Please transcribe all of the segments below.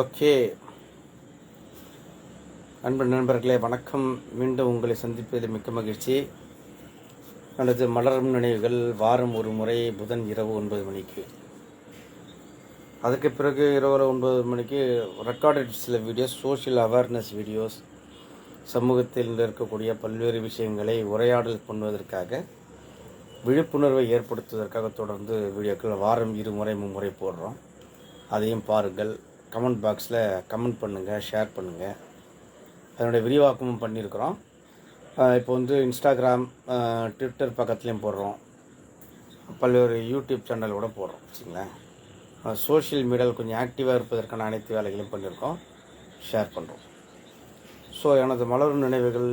Okay. அன்பு நண்பர்களே வணக்கம். மீண்டும் உங்களை சந்திப்பதில் மிக்க மகிழ்ச்சி. எனது மலரும் நினைவுகள் வாரம் ஒரு முறை புதன் இரவு ஒன்பது மணிக்கு. அதுக்கு பிறகு இரவு ஒன்பது மணிக்கு ரெக்கார்டட் சில வீடியோஸ் சோஷியல் அவேர்னஸ் வீடியோஸ் சமூகத்தில் இருக்கக்கூடிய பல்வேறு விஷயங்களை உரையாடல் பண்ணுவதற்காக விழிப்புணர்வை ஏற்படுத்துவதற்காக தொடர்ந்து வீடியோக்கள் வாரம் இருமுறை மும்முறை போடுறோம். அதையும் பாருங்கள். கமெண்ட் பாக்ஸில் கமெண்ட் பண்ணுங்கள் ஷேர் பண்ணுங்கள் அதனுடைய விரிவாக்கமும் பண்ணியிருக்கிறோம். இப்போ வந்து இன்ஸ்டாகிராம் ட்விட்டர் பக்கத்துலேயும் போடுறோம். பல்வேறு யூடியூப் சேனல் கூட போடுறோம் வச்சுங்களேன் சோஷியல் மீடியாவில் கொஞ்சம் ஆக்டிவாக இருப்பதற்கான அனைத்து வேலைகளையும் பண்ணியிருக்கோம். ஷேர் பண்ணுறோம் ஸோ எனது மலரும் நினைவுகள்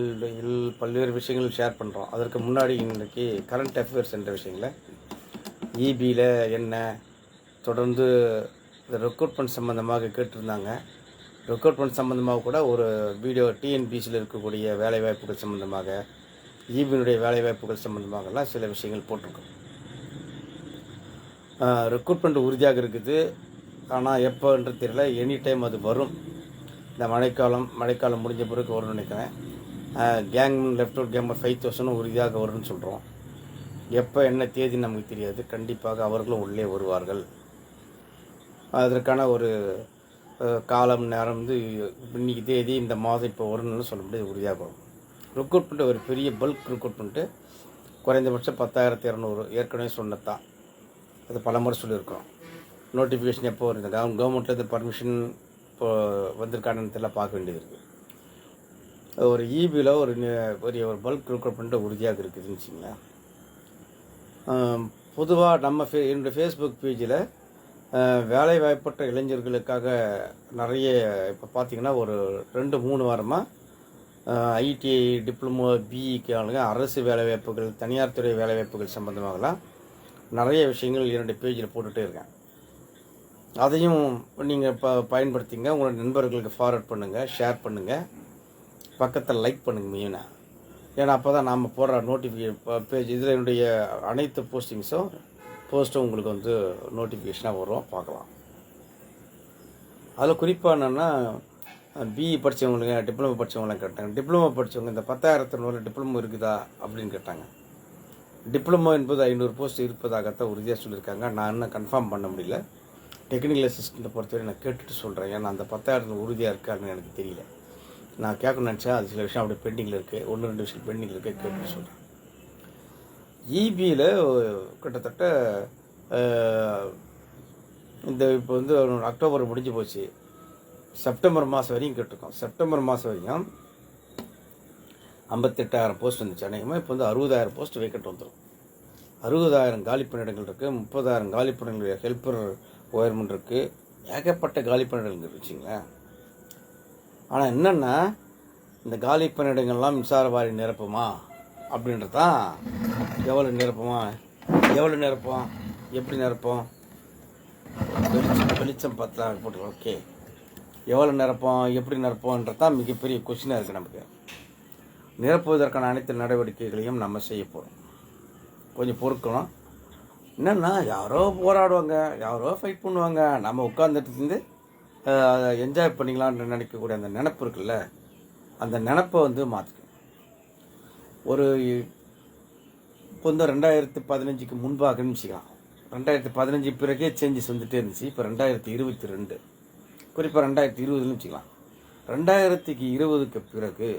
பல்வேறு விஷயங்கள் ஷேர் பண்ணுறோம் அதற்கு முன்னாடி இன்றைக்கி கரண்ட் அஃபேர்ஸ் என்ற விஷயங்களை இபியில் என்ன தொடர்ந்து இந்த ரெக்ரூட்மெண்ட் சம்மந்தமாக கேட்டிருந்தாங்க. ரெக்ரூட்மெண்ட் சம்மந்தமாக கூட ஒரு வீடியோ டிஎன்பிசியில் இருக்கக்கூடிய வேலைவாய்ப்புகள் சம்மந்தமாக ஈபியினுடைய வேலைவாய்ப்புகள் சம்மந்தமாகலாம் சில விஷயங்கள் போட்டிருக்கோம். ரெக்ரூட்மெண்ட் உறுதியாக இருக்குது. ஆனால் எப்போன்றது தெரியல. எனி டைம் அது வரும். இந்த மழைக்காலம் மழைக்காலம் முடிஞ்ச பிறகு வரும்னு நினைக்கிறேன். Gang left out gamer five தௌசண்டும் உறுதியாக வரும்னு சொல்கிறோம் எப்போ என்ன தேதி நமக்கு தெரியாது. கண்டிப்பாக அவர்களும் உள்ளே வருவார்கள். அதற்கான ஒரு காலம் நேரம் வந்து இன்னைக்கு தேதி இந்த மாதம் இப்போ வரும்னு சொல்ல முடியாது உறுதியாக ரிக்ரூட்மெண்ட்டு ரெக்ரூட்மெண்ட் ஒரு பெரிய பல்க் ரெக்ரூட்மெண்ட்டு குறைந்தபட்சம் பத்தாயிரத்தி இரநூறு ஏற்கனவே சொன்னதான் அது பல முறை சொல்லியிருக்கோம் நோட்டிஃபிகேஷன் எப்போ வருது? கவர் கவர்மெண்ட்லேருந்து பர்மிஷன் இப்போ வந்திருக்கானு தெரியல பார்க்க வேண்டியது இருக்குது ஒரு இபியில் ஒரு பெரிய ஒரு பல்க் ரெக்ரூட்மெண்ட் உறுதியாக இருக்குதுன்னு வச்சுங்களேன் பொதுவாக நம்ம ஃபே என்னுடைய ஃபேஸ்புக் பேஜில் வேலை வாய்ப்பற்ற இளைஞர்களுக்காக நிறைய இப்போ பார்த்தீங்கன்னா ஒரு ரெண்டு மூணு வாரமாக ஐடிஐ டிப்ளமோ பிஇக்கு ஆளுங்க அரசு வேலைவாய்ப்புகள் தனியார் துறை வேலைவாய்ப்புகள் சம்மந்தமாகலாம் நிறைய விஷயங்கள் இரண்டு பேஜில் போட்டுகிட்டே இருக்கேன். அதையும் நீங்கள் ப பயன்படுத்திங்க உங்களோட நண்பர்களுக்கு ஃபார்வர்ட் பண்ணுங்கள் ஷேர் பண்ணுங்கள் பக்கத்தில் லைக் பண்ணுங்கள் மெயினாக ஏன்னா அப்போ தான் நாம் போடுற நோட்டிஃபிகே பேஜ் இதில் என்னுடைய அனைத்து போஸ்டிங்ஸும் போஸ்ட்டும் உங்களுக்கு வந்து நோட்டிஃபிகேஷனாக வரும். பார்க்கலாம். அதில் குறிப்பாக என்னென்னா பிஇ படித்தவங்களுக்கு டிப்ளமோ படித்தவங்களாம் கேட்டாங்க. டிப்ளமோ படித்தவங்க இந்த பத்தாயிரத்து நூறு டிப்ளமோ இருக்குதா அப்படின்னு கேட்டாங்க. டிப்ளமோ என்பது ஐநூறு போஸ்ட் இருப்பதாகத்தான் உறுதியாக சொல்லியிருக்காங்க. நான் இன்னும் கன்ஃபார்ம் பண்ண முடியல. டெக்னிக்கல் அசிஸ்டண்ட்டை பொறுத்தவரை நான் கேட்டுட்டு சொல்கிறேன் ஏன்னா அந்த பத்தாயிரத்து உறுதியாக இருக்காங்கன்னு எனக்கு தெரியல. நான் கேட்கணும்னு நினச்சேன். அது சில விஷயம் அப்படியே பெண்டிங்கில் இருக்குது ஒன்று ரெண்டு விஷயம் பெண்டிங்கில் இருக்குது கேட்டுட்டு சொல்கிறேன் ஈபியில் கிட்டத்தட்ட இந்த இப்போ வந்து அக்டோபர் முடிஞ்சு போச்சு. செப்டம்பர் மாதம் வரையும் கேட்டிருக்கோம். செப்டம்பர் மாதம் வரையும் ஐம்பத்தெட்டாயிரம் போஸ்ட் வந்துச்சு அநேகமாக இப்போ வந்து அறுபதாயிரம் போஸ்ட் வேக்கண்ட் வந்துடும் அறுபதாயிரம் காலி பணியிடங்கள் இருக்குது முப்பதாயிரம் காலி பணியிடங்கள் ஹெல்ப்பர் ஒயர்மெண்ட் இருக்குது ஏகப்பட்ட காலி பணியிடங்கள் வச்சுங்களேன். ஆனால் என்னென்னா இந்த காலி பணியிடங்கள்லாம் மின்சார வாரி நிரப்புமா? அப்படின்றதான் எவ்வளோ நிரப்புமா எவ்வளோ நிரப்போம் எப்படி நிரப்போம்? வெளிச்சம் வெளிச்சம் பார்த்தா போட்டு ஓகே எவ்வளோ நிரப்போம் எப்படி நிரப்போன்றதான் மிகப்பெரிய கொஷினாக இருக்குது நமக்கு. நிரப்புவதற்கான அனைத்து நடவடிக்கைகளையும் நம்ம செய்ய போகிறோம் கொஞ்சம் பொறுக்கணும். என்னென்னா யாரோ போராடுவாங்க யாரோ ஃபைட் பண்ணுவாங்க. நம்ம உட்காந்துட்டு இருந்து என்ஜாய் பண்ணிக்கலாம்னு நினைக்கக்கூடிய அந்த நினப்பு இருக்குல்ல அந்த நினப்பை வந்து மாற்றிக்கணும் ஒரு இப்போ வந்து ரெண்டாயிரத்து பதினஞ்சுக்கு முன்பாகன்னு வச்சுக்கலாம். ரெண்டாயிரத்து பதினஞ்சு பிறகே சேஞ்சஸ் வந்துட்டே இருந்துச்சு. இப்போ ரெண்டாயிரத்தி இருபத்தி ரெண்டு. குறிப்பாக ரெண்டாயிரத்தி இருபதுன்னு வச்சுக்கலாம். ரெண்டாயிரத்துக்கு இருபதுக்கு பிறகு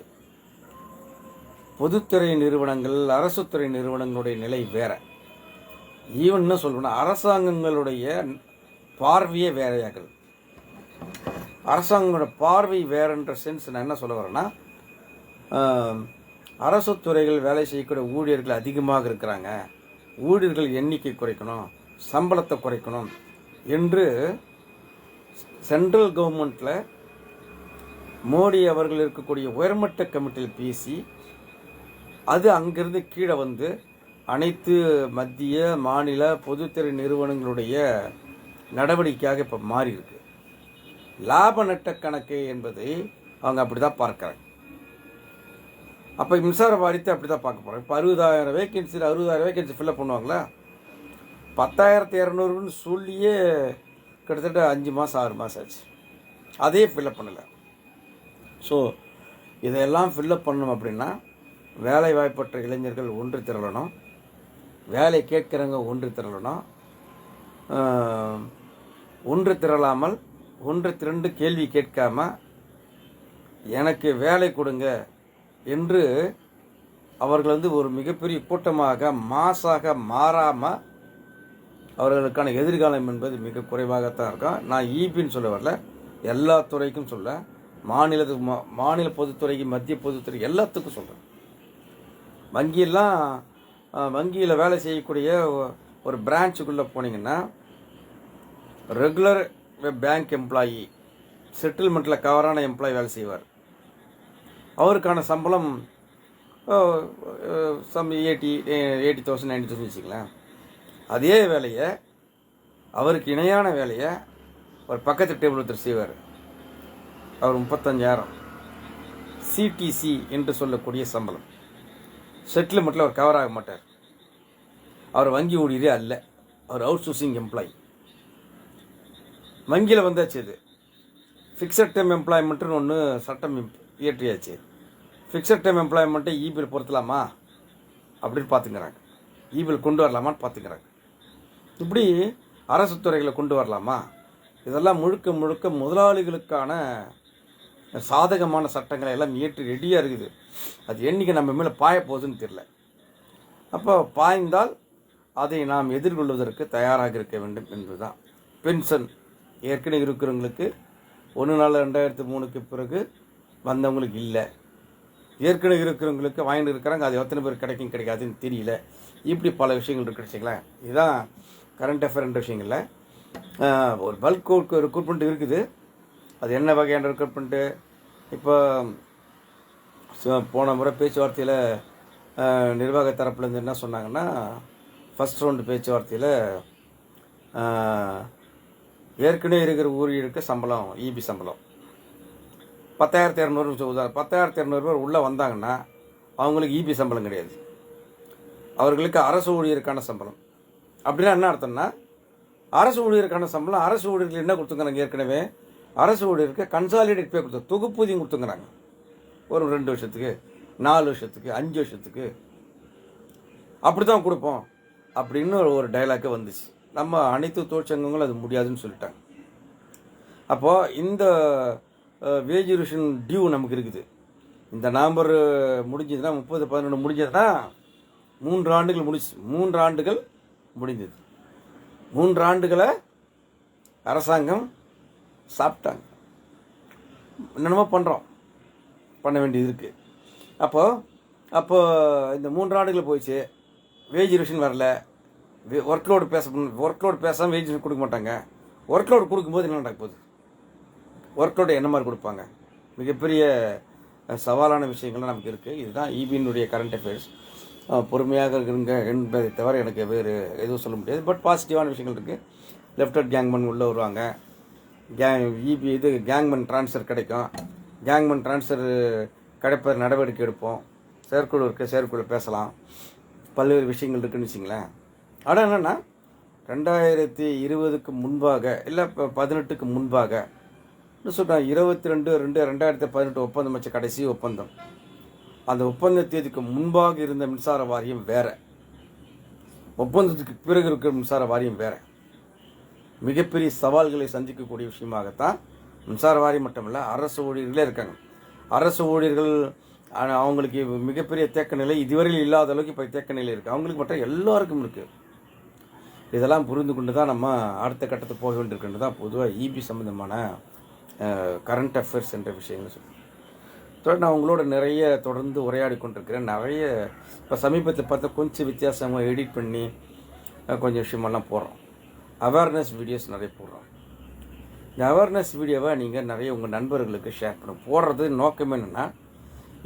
பொதுத்துறை நிறுவனங்கள் அரசுத்துறை நிறுவனங்களுடைய நிலை வேற. ஈவன் என்ன சொல்லணும்னா அரசாங்கங்களுடைய பார்வையே வேறையாகுது அரசாங்கங்களோட பார்வை வேறன்ற சென்ஸ் நான் என்ன சொல்ல வரேன்னா அரசு துறைகள் வேலை செய்யக்கூடிய ஊழியர்கள் அதிகமாக இருக்கிறாங்க. ஊழியர்கள் எண்ணிக்கை குறைக்கணும் சம்பளத்தை குறைக்கணும் என்று சென்ட்ரல் கவர்மெண்ட்டில் மோடி அவர்கள் இருக்கக்கூடிய உயர்மட்ட கமிட்டியில் பேசி அது அங்கிருந்து கீழே வந்து அனைத்து மத்திய மாநில பொதுத்துறை நிறுவனங்களுடைய நடவடிக்கையாக இப்போ மாறி இருக்கு லாப நட்ட கணக்கு என்பதை அவங்க அப்படி தான் பார்க்குறாங்க. அப்போ மின்சார வாரியத்தை அப்படி தான் பார்க்க போகிறோம் இப்போ அறுபதாயிரம் வேகன்சியில் அறுபதாயிரம் வேகன்சி ஃபில்அப் பண்ணுவாங்களா? பத்தாயிரத்தி இரநூறுன்னு சொல்லியே கிட்டத்தட்ட அஞ்சு மாதம் ஆறு மாதம் ஆச்சு. அதே ஃபில்லப் பண்ணலை. ஸோ இதையெல்லாம் ஃபில்லப் பண்ணணும் அப்படின்னா வேலை வாய்ப்பற்ற இளைஞர்கள் ஒன்று திரளணும். வேலை கேட்குறவங்க ஒன்று திரளணும். ஒன்று திரளாமல் ஒன்று திரண்டு கேள்வி கேட்காம எனக்கு வேலை கொடுங்க என்று அவர்கள் வந்து ஒரு மிகப்பெரிய கூட்டமாக மாசாக மாறாமல் அவர்களுக்கான எதிர்காலம் என்பது மிக குறைவாகத்தான் இருக்கும். நான் ஈபின்னு சொல்ல வரல எல்லா துறைக்கும் சொல்ல மா மாநில பொதுத்துறைக்கு மத்திய பொதுத்துறை எல்லாத்துக்கும் சொல்கிறேன் வங்கியெல்லாம் வங்கியில் வேலை செய்யக்கூடிய ஒரு பிரான்ச்சுக்குள்ளே போனீங்கன்னா ரெகுலர் பேங்க் எம்ப்ளாயி செட்டில்மெண்ட்டில் கவரான எம்ப்ளாயி வேலை செய்வார். அவருக்கான சம்பளம் some eighty eighty thousand ninety thousand வச்சுக்கலாம் அதே வேலையை அவருக்கு இணையான வேலையை ஒரு பக்கத்து டேபிள் ஒருத்தர் செய்வார். அவர் முப்பத்தஞ்சாயிரம். சிடிசி என்று சொல்லக்கூடிய சம்பளம். செட்டில்மெண்ட்டில் அவர் கவர் ஆக மாட்டார். அவர் வங்கி ஊழியரே அல்ல. அவர் அவுட் சோர்சிங் எம்ப்ளாயி வங்கியில் வந்தாச்சு இது ஃபிக்ஸட் டைம் எம்ப்ளாய்மெண்ட்டுன்னு ஒன்று சட்டம் இயற்றியாச்சு. Fixed time எம்ப்ளாய்மெண்ட்டை e bill பொருத்தலாமா? அப்படின்னு பார்த்துக்கிறாங்க இபில் கொண்டு வரலாமான்னு பார்த்துக்கிறாங்க இப்படி அரசு துறைகளை கொண்டு வரலாமா? இதெல்லாம் முழுக்க முழுக்க முதலாளிகளுக்கான சாதகமான சட்டங்களை எல்லாம் இயற்றி ரெடியாக இருக்குது. அது என்றைக்கு நம்ம மேலே பாய போகுதுன்னு தெரியல. அப்போ பாய்ந்தால் அதை நாம் எதிர்கொள்வதற்கு தயாராக இருக்க வேண்டும் என்பதுதான். பென்ஷன் ஏற்கனவே இருக்கிறவங்களுக்கு ஒன்று நாள் ரெண்டாயிரத்து மூணுக்கு பிறகு வந்தவங்களுக்கு இல்லை. ஏற்கனவே இருக்கிறவங்களுக்கு வாங்கிட்டு இருக்கிறாங்க. அது எத்தனை பேர் கிடைக்கும் கிடைக்காதுன்னு தெரியல. இப்படி பல விஷயங்கள் இருக்கு இதுதான் கரண்ட் அஃபேர்ன்ற விஷயங்களில். ஒரு பல்க் ரெக்ரூட்மெண்ட் இருக்குது. அது என்ன வகையான ரெக்ரூட்மெண்ட்டு இப்போ போன முறை பேச்சுவார்த்தையில் நிர்வாக தரப்புலேருந்து என்ன சொன்னாங்கன்னா ஃபஸ்ட் ரவுண்டு பேச்சுவார்த்தையில் ஏற்கனவே இருக்கிற ஊழியருக்கு சம்பளம் இபி சம்பளம். பத்தாயிரத்தி இரநூறு உதாரணம் பத்தாயிரத்தி இரநூறு பேர் உள்ளே வந்தாங்கன்னா அவங்களுக்கு இபி சம்பளம் கிடையாது. அவர்களுக்கு அரசு ஊழியருக்கான சம்பளம். அப்படின்னா என்ன அர்த்தம்னா அரசு ஊழியருக்கான சம்பளம் அரசு ஊழியர்கள் என்ன கொடுத்துங்கிறாங்க ஏற்கனவே அரசு ஊழியருக்கு கன்சாலிடேட் பே கொடுத்து தொகுப்பூதியம் கொடுத்துங்கிறாங்க ஒரு ரெண்டு வருஷத்துக்கு நாலு வருஷத்துக்கு அஞ்சு வருஷத்துக்கு. அப்படி தான் கொடுப்போம். அப்படின்னு ஒரு- ஒரு டைலாக்கே வந்துச்சு. நம்ம அனைத்து தொழிற்சங்கங்களும் அது முடியாதுன்னு சொல்லிட்டாங்க. அப்போது இந்த வேஜுரேஷன் டியூ நமக்கு இருக்குது. இந்த நவம்பர் முடிஞ்சதுன்னா முப்பது பதினொன்று முடிஞ்சதுன்னா மூன்று ஆண்டுகள் முடிச்சு மூன்று ஆண்டுகள் முடிந்தது. மூன்று ஆண்டுகளை அரசாங்கம் சாப்பிட்டாங்க. என்னென்னமோ பண்ணுறோம் பண்ண வேண்டியது இருக்குது அப்போது அப்போ இந்த மூன்று ஆண்டுகள் போயிடுச்சு. வேஜ் ரிவிஷன் வரல. ஒர்க் லோடு பேச ஒர்க் லோடு பேசாமல் வேஜ் கொடுக்க மாட்டாங்க. ஒர்க் லோடு கொடுக்கும்போது என்ன நடக்க போகுது? ஒர்க் என்ன மாதிரி கொடுப்பாங்க? மிகப்பெரிய சவாலான விஷயங்கள்லாம் நமக்கு இருக்குது இதுதான் இபியினுடைய கரண்ட் அஃபேர்ஸ் பொறுமையாக இருங்க என்பதை தவிர எனக்கு வேறு எதுவும் சொல்ல முடியாது. பட் பாசிட்டிவான விஷயங்கள் இருக்குது லெஃப்டட் கேங்மன் உள்ளே வருவாங்க. கேங் இபி இது கேங்மன் ட்ரான்ஸ்ஃபர் கிடைக்கும். கேங்மன் டிரான்ஸ்ஃபர் கிடைப்ப நடவடிக்கை எடுப்போம். செயற்குழு இருக்குது செயற்குழு பேசலாம். பல்வேறு விஷயங்கள் இருக்குன்னு வச்சிங்களேன். ஆனால் என்னென்னா ரெண்டாயிரத்தி இருபதுக்கு முன்பாக இல்லை இப்போ பதினெட்டுக்கு முன்பாக இன்னும் சொல்கிறேன் இருபத்தி ரெண்டு ரெண்டு ரெண்டாயிரத்தி பதினெட்டு ஒப்பந்தம் வச்ச கடைசி ஒப்பந்தம். அந்த ஒப்பந்த தேதிக்கு முன்பாக இருந்த மின்சார வாரியம் வேற. ஒப்பந்தத்துக்கு பிறகு இருக்கிற மின்சார வாரியம் வேற. மிகப்பெரிய சவால்களை சந்திக்கக்கூடிய விஷயமாகத்தான் மின்சார வாரியம் மட்டுமல்ல அரசு ஊழியர்களே இருக்காங்க. அரசு ஊழியர்கள் அவங்களுக்கு மிகப்பெரிய தேக்க நிலை இதுவரையில் இல்லாத அளவுக்கு இப்போ தேக்க நிலை இருக்குது அவங்களுக்கு மட்டும் எல்லாருக்கும் இருக்குது இதெல்லாம் புரிந்து கொண்டு தான் நம்ம அடுத்த கட்டத்துக்கு போக வேண்டியிருக்கின்றது தான் பொதுவாக இபி சம்மந்தமான கரண்ட் அஃபேர்ஸ் என்ற விஷயங்கள் சொல்லி தொடர்ந்து நான் உங்களோட நிறைய தொடர்ந்து உரையாடி கொண்டிருக்கிறேன். நிறைய இப்போ சமீபத்தில் பார்த்தா கொஞ்சம் வித்தியாசமாக எடிட் பண்ணி கொஞ்சம் விஷயமெல்லாம் போடுறோம். அவேர்னஸ் வீடியோஸ் நிறைய போடுறோம். இந்த அவேர்னஸ் வீடியோவை நீங்கள் நிறைய உங்கள் நண்பர்களுக்கு ஷேர் பண்ணும். போடுறது நோக்கம் என்னென்னா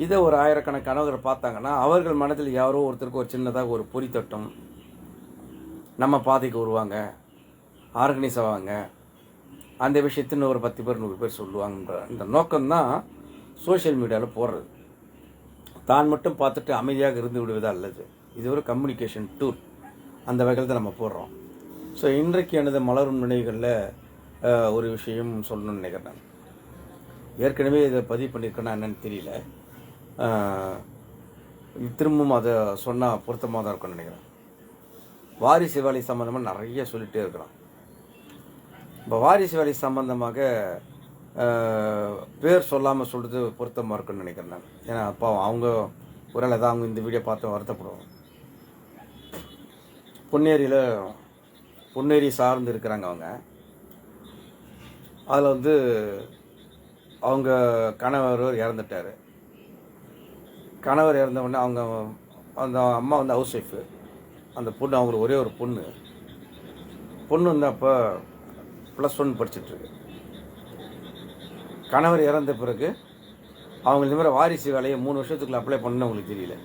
இதை ஒரு ஆயிரக்கணக்கானவர்கள் பார்த்தாங்கன்னா அவர்கள் மனதில் யாரோ ஒருத்தருக்கு ஒரு சின்னதாக ஒரு பொறி தட்டும் நம்ம பாதைக்கு வருவாங்க ஆர்கனைஸ் ஆவாங்க அந்த விஷயத்தை ஒரு பத்து பேர் நூறு பேர் சொல்லுவாங்கன்ற இந்த நோக்கம்தான் சோஷியல் மீடியாவில் போடுறது. தான் மட்டும் பார்த்துட்டு அமைதியாக இருந்து விடுவதா அல்லது? இது ஒரு கம்யூனிகேஷன் டூல் அந்த வகையில் தான் நம்ம போடுறோம். ஸோ இன்றைக்கு எனது மலரும் நினைவுகளில் ஒரு விஷயம் சொல்லணும்னு நினைக்கிறேன் ஏற்கனவே இதை பதிவு பண்ணியிருக்கேன்னா என்னன்னு தெரியல. திரும்பவும் அதை சொன்னால் பொருத்தமாக தான் இருக்கும்னு நினைக்கிறேன். வாரிசு வேலை சம்மந்தமாக நிறைய சொல்லிகிட்டே இருக்கிறான் இப்போ வாரிசு வேலை சம்பந்தமாக பேர் சொல்லாமல் சொல்கிறது பொருத்தமாக இருக்குன்னு நினைக்கிறேன் நான். ஏன்னா அப்பா அவங்க ஒருவேளை ஏதாவது அவங்க இந்த வீடியோ பார்த்து வருத்தப்படுவாங்க. பொன்னேரியில் பொன்னேரி சார்ந்து இருக்கிறாங்க அவங்க. அதில் வந்து அவங்க கணவர் இறந்துட்டார். கணவர் இறந்த உடனே அவங்க அந்த அம்மா வந்து ஹவுஸ் ஒய்ஃபு அந்த பொண்ணு அவங்களுக்கு ஒரே ஒரு பொண்ணு. பொண்ணு வந்து அப்போ ப்ளஸ் ஒன் படிச்சுட்ருக்கு. கணவர் இறந்த பிறகு அவங்க இந்த மாதிரி வாரிசு வேலையை மூணு வருஷத்துக்குள்ள அப்ளை பண்ணணும்னு அவங்களுக்கு தெரியல.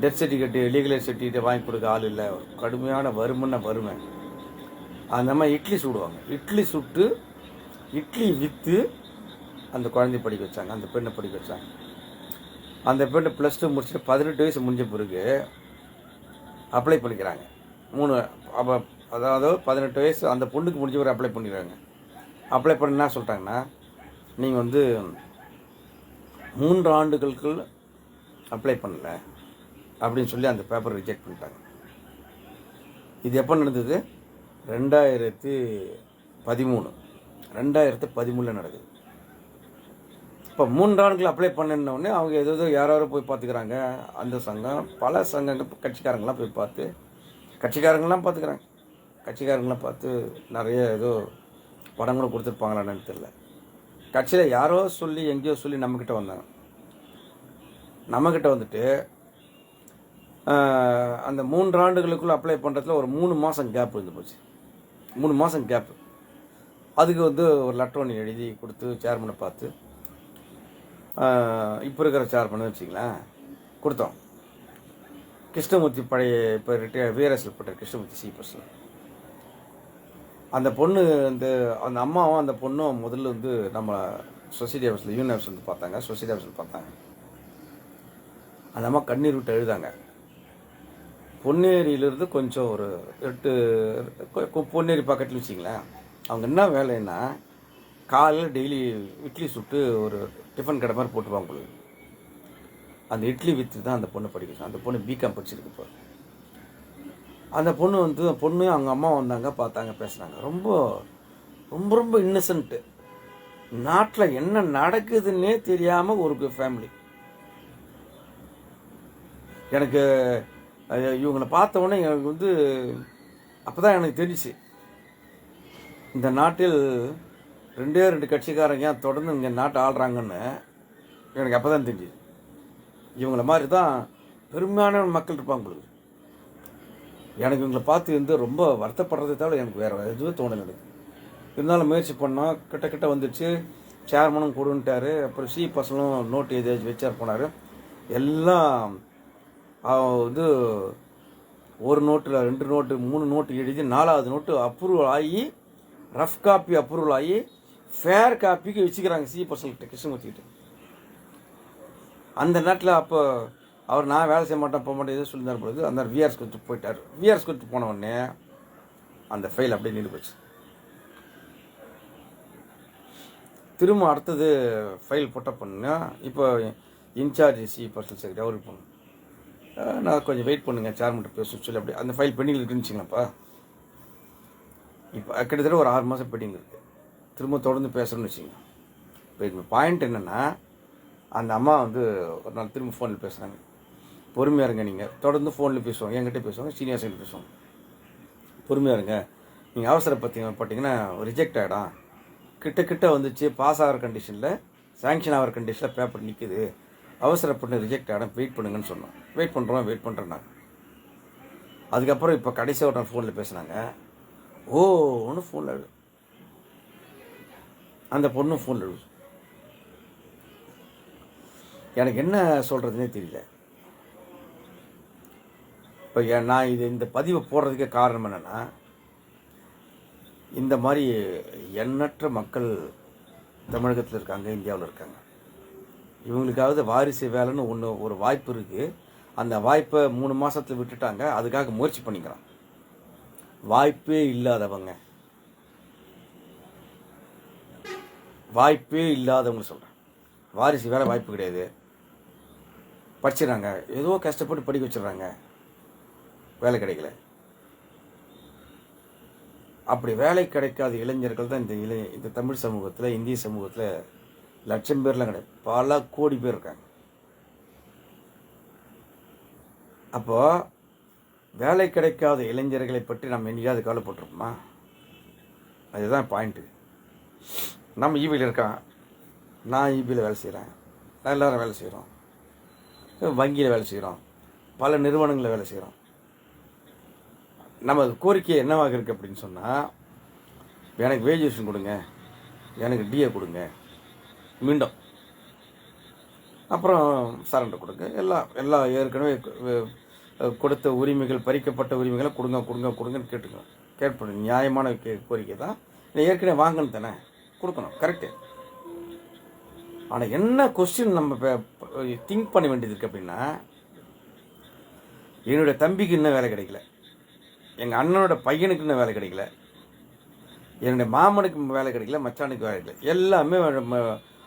டெத் சர்டிஃபிகேட்டு லீகலைஸ் சர்டிஃபிகேட் வாங்கி கொடுக்க ஆள் இல்லை. கடுமையான வறுமைன்னா வறுமை. அந்த மாதிரி இட்லி சுடுவாங்க. இட்லி சுட்டு இட்லி விற்று அந்த குழந்தைய படிக்க வச்சாங்க. அந்த பெண்ணை படிக்க வச்சாங்க. அந்த பெண்ணு ப்ளஸ் டூ முடிச்சுட்டு பதினெட்டு வயசு முடிஞ்ச பிறகு அப்ளை பண்ணிக்கிறாங்க. மூணு அப்போ அதாவது பதினெட்டு வயசு அந்த பொண்ணுக்கு முடிஞ்ச ஒரு அப்ளை பண்ணிடுறாங்க. அப்ளை பண்ண என்ன சொல்லிட்டாங்கன்னா நீங்கள் வந்து மூன்று ஆண்டுகளுக்குள் அப்ளை பண்ணல அப்படின்னு சொல்லி அந்த பேப்பர் ரிஜெக்ட் பண்ணிட்டாங்க. இது எப்போ நடந்தது? ரெண்டாயிரத்தி பதிமூணு. ரெண்டாயிரத்து பதிமூணில் நடக்குது. இப்போ மூன்றாண்டுகள் அப்ளை பண்ணினோடனே அவங்க ஏதோ ஏதோ யாரோ யாரோ போய் பார்த்துக்கிறாங்க. அந்த சங்கம் பல சங்கங்கள் கட்சிக்காரங்களாம் போய் பார்த்து கட்சிக்காரங்களாம் பார்த்துக்கிறாங்க. கட்சிக்காரங்களாம் பார்த்து நிறைய ஏதோ படங்களும் கொடுத்துருப்பாங்களான்னு தெரியல. கட்சியில் யாரோ சொல்லி எங்கேயோ சொல்லி நம்மக்கிட்ட வந்தாங்க. நம்மக்கிட்ட வந்துட்டு அந்த மூன்று ஆண்டுகளுக்குள்ளே அப்ளை பண்ணுறதுல ஒரு மூணு மாதம் கேப் இருந்து போச்சு. மூணு மாதம் கேப்பு அதுக்கு வந்து ஒரு லெட்டர் ஒன்று எழுதி கொடுத்து சேர்மனை பார்த்து இப்போ இருக்கிற சேர்மனு வச்சிங்களேன் கொடுத்தோம். கிருஷ்ணமூர்த்தி பழைய இப்போ ரிட்டையர் வீரரசில் பட்ட கிருஷ்ணமூர்த்தி சி பர்சன் அந்த பொண்ணு வந்து அந்த அம்மாவும் அந்த பொண்ணும் முதல்ல வந்து நம்ம சொசைட்டி ஹவுஸில் யூனியன் ஹவுஸ் வந்து பார்த்தாங்க. சொசைட்டி ஹவுஸில் பார்த்தாங்க. அந்த அம்மா கண்ணீர் விட்டு எழுதாங்க பொன்னேரியிலிருந்து கொஞ்சம் ஒரு எட்டு பொன்னேரி பக்கத்தில் வச்சிங்களேன் அவங்க என்ன வேலைன்னா காலையில் டெய்லி இட்லி சுட்டு ஒரு டிஃபன் கடை மாதிரி போட்டுருவாங்க உங்களுக்கு அந்த இட்லி விற்று தான் அந்த பொண்ணு படிக்கணும் அந்த பொண்ணு பிகாம் படிச்சிருக்கு இப்போ. அந்த பொண்ணு வந்து பொண்ணு அவங்க அம்மா வந்தாங்க பார்த்தாங்க பேசுனாங்க. ரொம்ப ரொம்ப ரொம்ப இன்னசென்ட்டு நாட்டில் என்ன நடக்குதுன்னே தெரியாமல் ஒரு ஃபேமிலி எனக்கு இவங்களை பார்த்த உடனே எனக்கு வந்து அப்போ தான் எனக்கு தெரிஞ்சு இந்த நாட்டில் ரெண்டே ரெண்டு கட்சிக்காரங்க தொடர்ந்து இங்கே நாட்டை ஆள்றாங்கன்னு எனக்கு அப்போ தான் தெரிஞ்சுது. இவங்கள மாதிரி தான் பெரும்பாலான மக்கள் இருப்பாங்க உங்களுக்கு எனக்கு இவங்களை பார்த்து வந்து ரொம்ப வருத்தப்படுறதை தவிர எனக்கு வேறு எதுவும் தோணலை எனக்கு. இருந்தாலும் முயற்சி பண்ணோம் கிட்ட கிட்ட வந்துச்சு. சேர்மனும் கொடுன்ட்டாரு. அப்புறம் சி பர்சனும் நோட்டு எதாச்சும் வச்சார் போனார். எல்லாம் வந்து ஒரு நோட்டில் ரெண்டு நோட்டு மூணு நோட்டு எழுதி நாலாவது நோட்டு அப்ரூவல் ஆகி ரஃப் காப்பி அப்ரூவல் ஆகி ஃபேர் காப்பிக்கு வச்சுக்கிறாங்க சி பர்சன்கிட்ட கிருஷ்ணமூர்த்திக்கிட்ட அந்த நேரத்தில் அப்போ அவர் நான் வேலை செய்ய மாட்டேன் போக மாட்டேன் எதுவும் சொல்லியிருந்தார் பொழுது அந்த விஆர்ஸ் கொடுத்து போயிட்டார். விஆர்ஸ் கொடுத்து போன உடனே அந்த ஃபைல் அப்படியே நின்று போச்சு. திரும்ப அடுத்தது ஃபைல் போட்ட பண்ணா இப்போ இன்சார்ஜ் சி பர்சனல் செக்ரட்டரி அவருக்கு போகணும். நான் கொஞ்சம் வெயிட் பண்ணுங்க சேர்மன்ட்ட பேச சொல்லி அப்படி அந்த ஃபைல் பெண்டிங்கில் இருந்துச்சுங்களாப்பா? இப்போ கிட்டத்தட்ட ஒரு ஆறு மாதம் பெண்டிங் இருக்குது திரும்ப தொடர்ந்து பேசுகிறோன்னு வச்சுங்க இப்போ இப்போ பாயிண்ட் என்னென்னா அந்த அம்மா வந்து ஒரு நாள் திரும்ப ஃபோனில் பேசுகிறாங்க பொறுமையாக இருங்க நீங்கள் தொடர்ந்து ஃபோனில் பேசுவாங்க என்கிட்ட பேசுவாங்க சீனியர் சைடு பேசுவாங்க. பொறுமையாக இருங்க. நீங்கள் அவசரப்பட்டீங்க பார்த்தீங்கன்னா ரிஜெக்ட் ஆகிடும் கிட்ட கிட்ட வந்துச்சு பாஸ் ஆகிற கண்டிஷனில் சாங்ஷன் ஆகிற கண்டிஷனில் பேப்பர் நிற்குது அவசரப்பட்டு ரிஜெக்ட் ஆகிடும் வெயிட் பண்ணுங்கன்னு சொன்னோம். வெயிட் பண்ணுறோம் வெயிட் பண்ணுறேன் நாங்கள் அதுக்கப்புறம் இப்போ கடைசியாக ஒரு நாள் ஃபோனில் பேசுனாங்க. ஓ ஒன்று ஃபோனில் எழுது அந்த பொண்ணும் ஃபோனில் எழுது எனக்கு என்ன சொல்கிறதுனே தெரியல. இப்போ நான் இது இந்த பதிவை போடுறதுக்கே காரணம் என்னென்னா இந்த மாதிரி எண்ணற்ற மக்கள் தமிழகத்தில் இருக்காங்க இந்தியாவில் இருக்காங்க. இவங்களுக்காவது வாரிசு வேலைன்னு ஒன்று ஒரு வாய்ப்பு இருக்குது அந்த வாய்ப்பை மூணு மாதத்தில் விட்டுட்டாங்க அதுக்காக முயற்சி பண்ணிக்கிறான் வாய்ப்பே இல்லாதவங்க. வாய்ப்பே இல்லாதவங்க சொல்கிறேன் வாரிசு வேலை வாய்ப்பு கிடையாது. படிச்சிடறாங்க ஏதோ கஷ்டப்பட்டு படிக்க வச்சிடுறாங்க. வேலை கிடைக்கல. அப்படி வேலை கிடைக்காத இளைஞர்கள் தான் இந்த இளை இந்த தமிழ் சமூகத்தில் இந்திய சமூகத்தில் லட்சம் பேர்லாம் கிடையாது. பல கோடி பேர் இருக்காங்க. அப்போ வேலை கிடைக்காத இளைஞர்களை பற்றி நம்ம எங்கேயாவது கவலைப்பட்டிருப்போமா அதுதான் பாயிண்ட்டு நம்ம ஈபியில் இருக்கான் நான் ஈபியில் வேலை செய்கிறேன் எல்லோரும் எல்லாரும் வேலை செய்கிறோம் வங்கியில் வேலை செய்கிறோம் பல நிறுவனங்களில் வேலை செய்கிறோம் நமது கோரிக்கை என்னவாக இருக்குது அப்படின்னு சொன்னால் எனக்கு வேஜேஷன் கொடுங்க எனக்கு டிஏ கொடுங்க மீண்டும். அப்புறம் சரண்டர் கொடுங்க. எல்லாம் எல்லா ஏற்கனவே கொடுத்த உரிமைகள் பறிக்கப்பட்ட உரிமைகளை கொடுங்க கொடுங்க கொடுங்கன்னு கேட்டுக்கணும் கேட்பணும் நியாயமான கே கோரிக்கை தான். ஏற்கனவே வாங்கணும் தானே? கொடுக்கணும். கரெக்டு ஆனால் என்ன கொஸ்டின் நம்ம திங்க் பண்ண வேண்டியது இருக்குது அப்படின்னா என்னுடைய தம்பிக்கு இன்னும் வேலை கிடைக்கல. எங்கள் அண்ணனோட பையனுக்கு இன்னும் வேலை கிடைக்கல. என்னுடைய மாமனுக்கு வேலை கிடைக்கல மச்சானுக்கு வேலை கிடைக்கல. எல்லாமே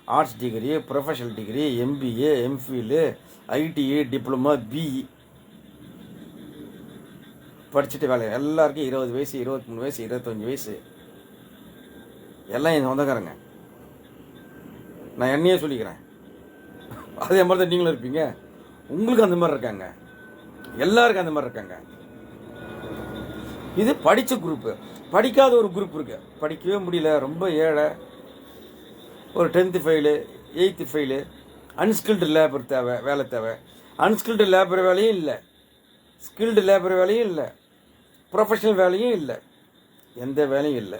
arts degree professional degree MBA MPhil ITA diploma BE படிச்சுட்டு வேலை எல்லாருக்கும் இருபது வயசு இருபத்தி மூணு வயசு இருபத்தஞ்சி வயசு. எல்லாம் என் சொந்தக்காரங்க. நான் என்னையே சொல்லிக்கிறேன். அதே மாதிரி தான் நீங்களும் இருப்பீங்க. உங்களுக்கு அந்த மாதிரி இருக்காங்க. எல்லாருக்கும் அந்த மாதிரி இருக்காங்க. இது படித்த குரூப்பு படிக்காத ஒரு குரூப் இருக்கு. படிக்கவே முடியல. ரொம்ப ஏழை. ஒரு tenth fail eighth fail unskilled labour தேவை வேலை தேவை. அன்ஸ்கில்டு லேபர் வேலையும் இல்லை. ஸ்கில்டு லேபர் வேலையும் இல்லை. ப்ரொஃபஷனல் வேலையும் இல்லை. எந்த வேலையும் இல்லை.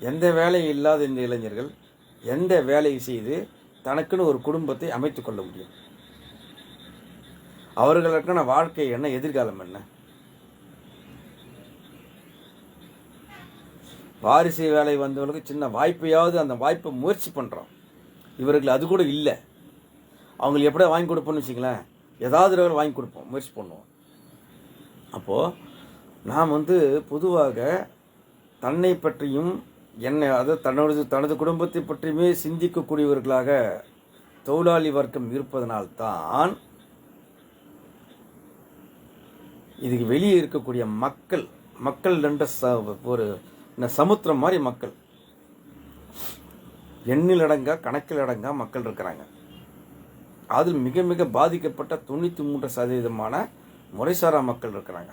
எந்த வேலையும் இல்லாத இந்த இளைஞர்கள் எந்த வேலையை செய்து தனக்குன்னு ஒரு குடும்பத்தை அமைத்து கொள்ள முடியும். அவர்களுக்கான வாழ்க்கை என்ன? எதிர்காலம் என்ன? வாரிசு வேலை வந்தவங்களுக்கு சின்ன வாய்ப்பையாவது அந்த வாய்ப்பை முயற்சி பண்ணுறோம் இவர்கள் அது கூட இல்லை. அவங்களுக்கு எப்படியா வாங்கி கொடுப்போம்னு வச்சுங்களேன் ஏதாவது ஒரு வாங்கி கொடுப்போம் முயற்சி பண்ணுவோம். அப்போது நாம் வந்து பொதுவாக தன்னை பற்றியும் என்னை அதாவது தன்னோட தனது குடும்பத்தை பற்றியுமே சிந்திக்கக்கூடியவர்களாக தொழிலாளி வர்க்கம் இருப்பதனால்தான் இதுக்கு வெளியே இருக்கக்கூடிய மக்கள் மக்கள் என்ற ச ஒரு இந்த சமுத்திரம் மாதிரி மக்கள். எண்ணில் அடங்கா கணக்கில் அடங்கா மக்கள் இருக்கிறாங்க. அதில் மிக மிக பாதிக்கப்பட்ட தொண்ணூற்றி மூன்று சதவீதமான முறைசாரா மக்கள் இருக்கிறாங்க.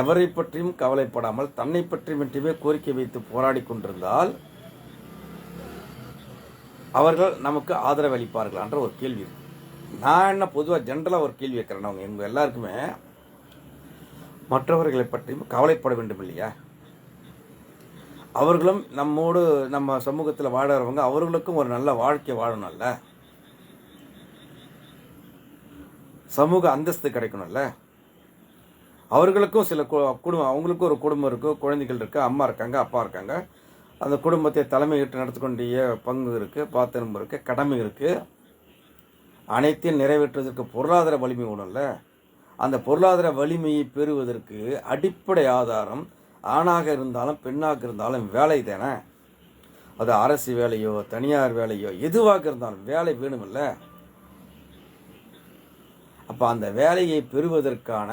எவரை பற்றியும் கவலைப்படாமல் தன்னை பற்றி மட்டுமே கோரிக்கை வைத்து போராடி கொண்டிருந்தால் அவர்கள் நமக்கு ஆதரவு அளிப்பார்களான்ற ஒரு கேள்வி இருக்கு. நான் என்ன பொதுவாக ஜென்ரலாக ஒரு கேள்வி வைக்கிறேன். அவங்க எங்கள் எல்லாருக்குமே மற்றவர்களை பற்றியும் கவலைப்பட வேண்டும் இல்லையா? அவர்களும் நம்மோடு நம்ம சமூகத்தில் வாழறவங்க அவர்களுக்கும் ஒரு நல்ல வாழ்க்கை வாழணும்ல? சமூக அந்தஸ்து கிடைக்கணும்ல? அவர்களுக்கும் சில கு- குடும்பம் அவங்களுக்கும் ஒரு குடும்பம் இருக்குது குழந்தைகள் இருக்குது அம்மா இருக்காங்க அப்பா இருக்காங்க. அந்த குடும்பத்தை தலைமையிட்டு நடத்தக்கூடிய பங்கு இருக்குது பாத்திரம் இருக்குது கடமை இருக்குது அனைத்தையும் நிறைவேற்றுவதற்கு பொருளாதார வலிமை ஒன்றும்ல அந்த பொருளாதார வலிமையை பெறுவதற்கு அடிப்படை ஆதாரம் ஆணாக இருந்தாலும் பெண்ணாக இருந்தாலும் வேலை தானே? அது அரசு வேலையோ தனியார் வேலையோ எதுவாக இருந்தாலும் வேலை வேணுமில்ல. அப்போ அந்த வேலையை பெறுவதற்கான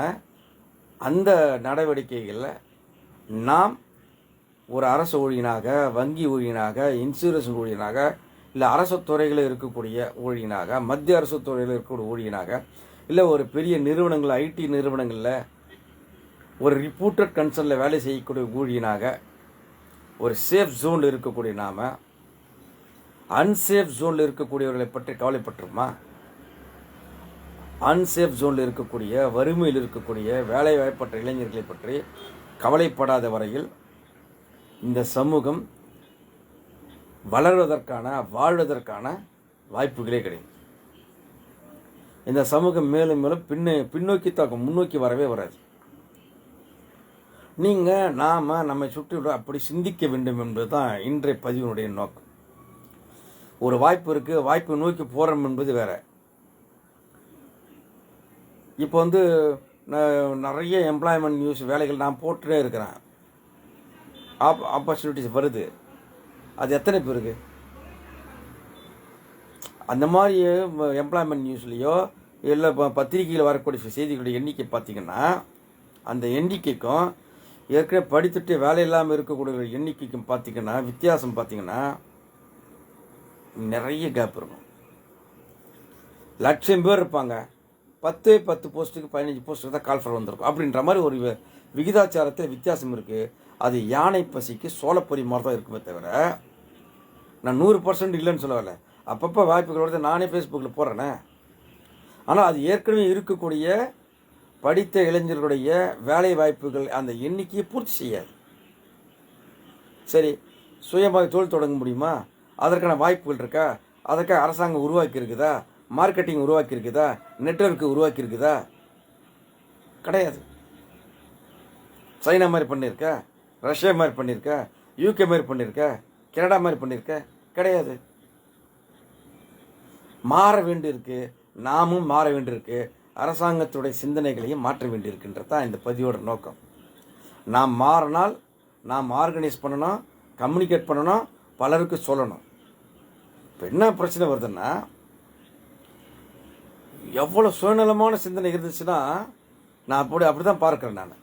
அந்த நடவடிக்கைகளில் நாம் ஒரு அரசு ஊழியனாக வங்கி ஊழியனாக இன்சூரன்ஸ் ஊழியனாக இல்லை அரசு துறைகளில் இருக்கக்கூடிய ஊழியனாக மத்திய அரசு துறையில் இருக்கக்கூடிய ஊழியனாக இல்லை ஒரு பெரிய நிறுவனங்கள் ஐடி நிறுவனங்களில் ஒரு ரிப்பூட்டட் கன்சர்னில் வேலை செய்யக்கூடிய ஊழியனாக ஒரு சேஃப் ஜோனில் இருக்கக்கூடிய நாம் அன்சேஃப் ஜோனில் இருக்கக்கூடியவர்களை பற்றி கவலைப்பட்டுருமா அன்சேஃப் ஜோனில் இருக்கக்கூடிய வறுமையில் இருக்கக்கூடிய வேலை வாய்ப்பற்ற இளைஞர்களை பற்றி கவலைப்படாத வரையில் இந்த சமூகம் வளர்வதற்கான வாழ்வதற்கான வாய்ப்புகளே கிடையாது. இந்த சமூகம் மேலும் மேலும் பின்ன பின்னோக்கி தாக்கும் முன்னோக்கி வரவே வராது. நீங்கள் நாம் நம்மை சுற்றி அப்படி சிந்திக்க வேண்டும் என்பது தான் இன்றைய பதிவினுடைய நோக்கம். ஒரு வாய்ப்பு இருக்குது வாய்ப்பை நோக்கி போகிறோம் என்பது வேற. இப்போ வந்து நிறைய எம்ப்ளாய்மெண்ட் நியூஸ் வேலைகள் நான் போட்டுட்டே இருக்கிறேன். ஆப் ஆப்பர்ச்சுனிட்டிஸ் வருது. அது எத்தனை பேருக்கு அந்த மாதிரி எம்ப்ளாய்மெண்ட் நியூஸ்லேயோ இல்லை பத்திரிகையில் பத்திரிக்கையில் வரக்கூடிய செய்திகளுடைய எண்ணிக்கை பார்த்தீங்கன்னா அந்த எண்ணிக்கைக்கும் ஏற்கனவே படித்துட்டு வேலை இல்லாமல் இருக்கக்கூடிய எண்ணிக்கைக்கும் பார்த்தீங்கன்னா வித்தியாசம் பார்த்தீங்கன்னா நிறைய கேப் இருக்கும். லட்சம் பேர் இருப்பாங்க. பத்து பத்து போஸ்ட்டுக்கு பதினஞ்சு போஸ்ட்டுக்கு தான் கால்ஃபர் வந்திருக்கும். அப்படின்ற மாதிரி ஒரு விகிதாச்சாரத்தில் வித்தியாசம் இருக்குது அது யானை பசிக்கு சோளப்பொரி மாதிரி தான் இருக்குமே தவிர நான் நூறு பர்சன்ட் இல்லைன்னு சொல்லவில்லை. அப்பப்போ வாய்ப்புகளோட நானே ஃபேஸ்புக்கில் போடுறேனே. ஆனால் அது ஏற்கனவே இருக்கக்கூடிய படித்த இளைஞர்களுடைய வேலை வாய்ப்புகள் அந்த எண்ணிக்கையை பூர்த்தி செய்யாது. சரி சுயமாக தொழில் தொடங்க முடியுமா? அதற்கான வாய்ப்புகள் இருக்கா? அதற்காக அரசாங்கம் உருவாக்கி இருக்குதா மார்க்கெட்டிங் உருவாக்கி இருக்குதா நெட்வொர்க் உருவாக்கி இருக்குதா கிடையாது. சைனா மாதிரி பண்ணியிருக்க? ரஷ்யா மாதிரி பண்ணியிருக்க? யூகே மாதிரி பண்ணியிருக்க? கனடா மாதிரி பண்ணியிருக்க? கிடையாது. மாற வேண்டியிருக்கு. நாமும் மாற வேண்டியிருக்கு. அரசாங்கத்துடைய சிந்தனைகளையும் மாற்ற வேண்டியிருக்குன்றது இந்த பதிவோட நோக்கம். நாம் மாறினால் நாம் ஆர்கனைஸ் பண்ணணும் கம்யூனிகேட் பண்ணணும் பலருக்கு சொல்லணும். இப்போ என்ன பிரச்சனை வருதுன்னா எவ்வளோ சுயநலமான சிந்தனை இருந்துச்சுன்னா நான் அப்படி அப்படி தான் பார்க்குறேன் நான்.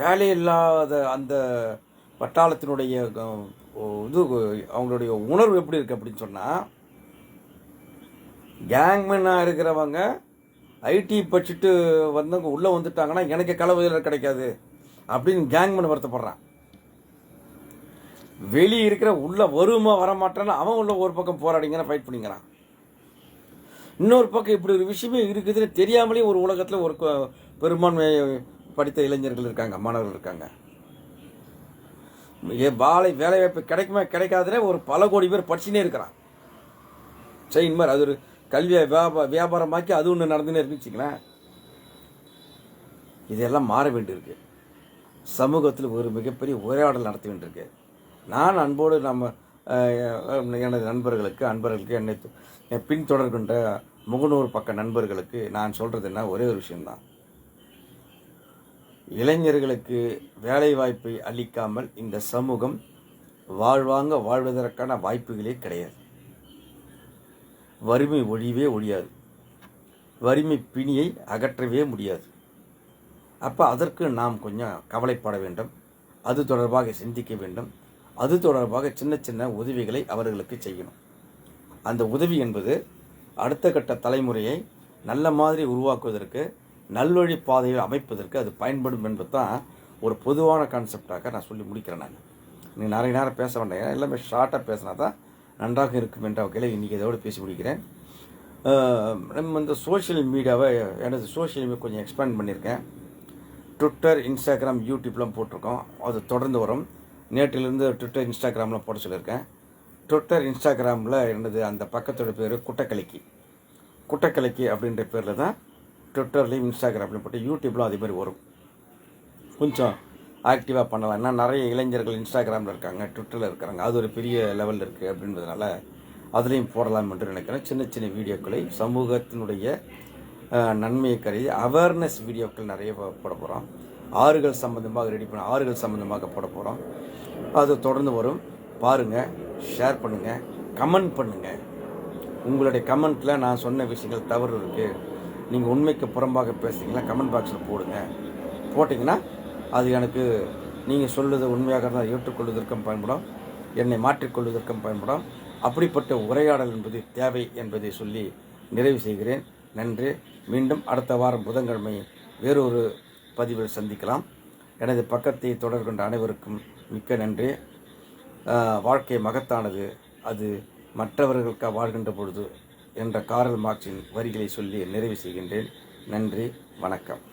வேலையில்லாத அந்த பட்டாளத்தினுடைய இது அவங்களுடைய உணர்வு எப்படி இருக்குது அப்படின்னு சொன்னால் கேங்மேனாக இருக்கிறவங்க ஐடி படிச்சுட்டு வந்தவங்க உள்ளே வந்துட்டாங்கன்னா எனக்கு கலவையில் கிடைக்காது அப்படின்னு கேங்மேன் வருத்தப்படுறான். வெளியே இருக்கிற உள்ள வருமா வரமாட்டான்னு அவன் உள்ள ஒரு பக்கம் போராடிங்கன்னா ஃபைட் பண்ணிக்கிறான். இன்னொரு பக்கம் இப்படி ஒரு விஷயமே இருக்குதுன்னு தெரியாமலே ஒரு உலகத்தில் ஒரு பெரும்பான்மை படித்த இளைஞர்கள் இருக்காங்க மாணவர்கள் இருக்காங்க. ஏ வாழை வேலைவாய்ப்பு கிடைக்குமா கிடைக்காதுனே ஒரு பல கோடி பேர் படிச்சுனே இருக்கிறான். செயின் மாதிரி அது ஒரு கல்வியை வியாபா வியாபாரமாக்கி அது ஒன்று நடந்துன்னு இருக்குச்சுங்களேன் இதெல்லாம் மாற வேண்டியிருக்கு. சமூகத்தில் ஒரு மிகப்பெரிய உரையாடல் நடத்த வேண்டியிருக்கு. நான் அன்போடு நம்ம எனது நண்பர்களுக்கு அன்பர்களுக்கு என்னை பின்தொடர்கின்ற முகநூர் பக்க நண்பர்களுக்கு நான் சொல்கிறது என்ன? ஒரே ஒரு விஷயம்தான். இளைஞர்களுக்கு வேலை வாய்ப்பை அளிக்காமல் இந்த சமூகம் வாழ்வாங்க வாழ்வதற்கான வாய்ப்புகளே கிடையாது. வறுமை ஒழியவே ஒழியாது. வறுமை பிணியை அகற்றவே முடியாது. அப்போ அதற்கு நாம் கொஞ்சம் கவலைப்பட வேண்டும். அது தொடர்பாக சிந்திக்க வேண்டும். அது தொடர்பாக சின்ன சின்ன உதவிகளை அவர்களுக்கு செய்யணும். அந்த உதவி என்பது அடுத்த கட்ட தலைமுறையை நல்ல மாதிரி உருவாக்குவதற்கு நல்வழி பாதையில் அமைப்பதற்கு அது பயன்படும் என்பது தான் ஒரு பொதுவான கான்செப்டாக நான் சொல்லி முடிக்கிறேன் நான். நீங்கள் நிறைய நேரம் பேச வேண்டாம். எல்லாமே ஷார்ட்டாக பேசினா தான் நன்றாக இருக்கும் என்ற வகையில் இன்றைக்கி இதோடு பேசி முடிக்கிறேன் நம்ம இந்த சோஷியல் மீடியாவை எனது சோஷியல் மீடியா கொஞ்சம் எக்ஸ்பேண்ட் பண்ணியிருக்கேன். ட்விட்டர் இன்ஸ்டாகிராம் யூடியூப்லாம் போட்டிருக்கோம். அது தொடர்ந்து வரும். நேற்றிலிருந்து ட்விட்டர் இன்ஸ்டாகிராம்லாம் போட சொல்லியிருக்கேன். ட்விட்டர் இன்ஸ்டாகிராமில் எனது அந்த பக்கத்தோட பேர் குட்டக்கலைக்கு. குட்டக்கலைக்கு அப்படின்ற பேரில் தான் ட்விட்டர்லேயும் இன்ஸ்டாகிராம்லையும் போட்டு யூடியூப்லாம் அதேமாதிரி வரும். கொஞ்சம் ஆக்டிவாக பண்ணலாம். ஏன்னா நிறைய இளைஞர்கள் இன்ஸ்டாகிராமில் இருக்காங்க ட்விட்டரில் இருக்கிறாங்க அது ஒரு பெரிய லெவலில் இருக்குது அப்படின்றதுனால அதுலேயும் போடலாம் என்று நினைக்கிறேன். சின்ன சின்ன வீடியோக்களை சமூகத்தினுடைய நன்மையை கருதி அவேர்னஸ் வீடியோக்கள் நிறைய போட போகிறோம் ஆறுகள் சம்மந்தமாக ரெடி பண்ண ஆறுகள் சம்மந்தமாக போட போகிறோம் அது தொடர்ந்து வரும். பாருங்கள் ஷேர் பண்ணுங்கள் கமெண்ட் பண்ணுங்கள் உங்களுடைய கமெண்ட்டில் நான் சொன்ன விஷயங்கள் தவறு இருக்குது நீங்கள் உண்மைக்கு புறம்பாக பேசுகிறீங்களா கமெண்ட் பாக்ஸில் போடுங்க. போட்டிங்கன்னா அது எனக்கு நீங்கள் சொல்வது உண்மையாக இருந்தால் ஏற்றுக்கொள்வதற்கும் பயன்படும். என்னை மாற்றிக்கொள்வதற்கும் பயன்படும். அப்படிப்பட்ட உரையாடல் என்பது தேவை என்பதை சொல்லி நிறைவு செய்கிறேன். நன்றி. மீண்டும் அடுத்த வாரம் புதன்கிழமை வேறொரு பதிவில் சந்திக்கலாம். எனது பக்கத்தை தொடர்கின்ற அனைவருக்கும் மிக்க நன்றி. வாழ்க்கை மகத்தானது. அது மற்றவர்களுக்காக வாழ்கின்ற பொழுது என்ற காரல் மார்க்சின் வரிகளை சொல்லி நிறைவு செய்கின்றேன். நன்றி. வணக்கம்.